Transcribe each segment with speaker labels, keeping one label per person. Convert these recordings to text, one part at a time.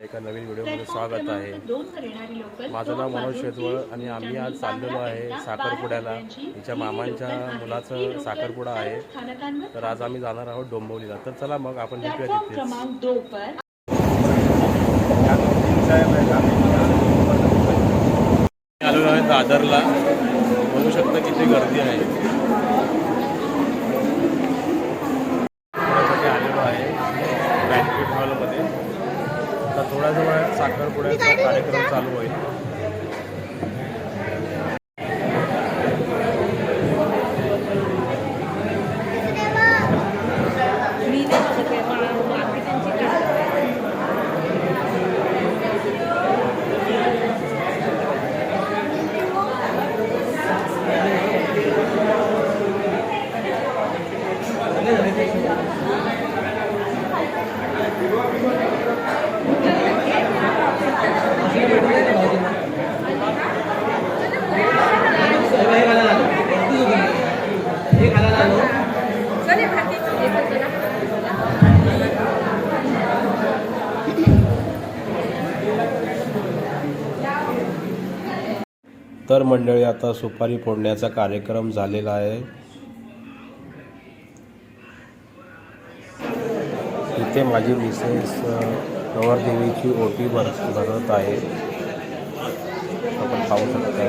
Speaker 1: एका नवीन व्हिडिओमध्ये स्वागत आहे. माझं नाव मनोज शेजवळ आणि आम्ही आज चाललेलो आहे साखरपुड्याला. हिच्या मामांच्या मुलाचं साखरपुडा आहे. तर आज आम्ही जाणार आहोत डोंबिवलीला. तर चला मग आपण भेटूया तिथे आलेलो आहे दादरला. बघू शकता किती गर्दी आहे. आलेलो आहे. बँकेट हॉलमध्ये. आता थोड्याच वेळात साखरपुड्याचा कार्यक्रम चालू होईल. तर मंडळी आता सुपारी फोडण्याचा कार्यक्रम झालेला आहे. इथे माझी मिसेस अ, नवरदेवीची ओटी भर भरत आहे. आपण पाहू शकता.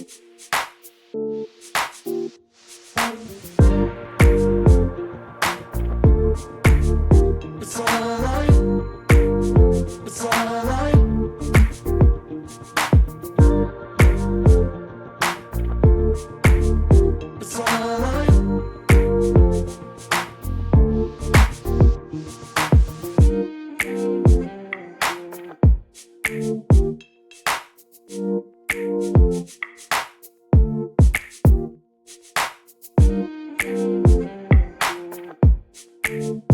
Speaker 1: Thank you. Thank you.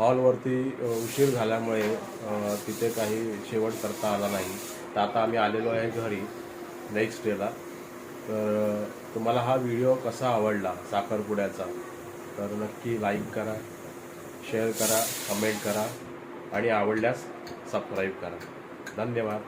Speaker 1: हॉलवरती उशीर झाल्यामुळे तिथे काही शेवट करता आला नाही. तर आता आम्ही आलेलो आहे घरी नेक्स्ट डेला तर तुम्हाला हा व्हिडिओ कसा आवडला साखरपुड्याचा? तर नक्की लाईक करा शेअर करा कमेंट करा आणि आवडल्यास सबस्क्राईब करा. धन्यवाद.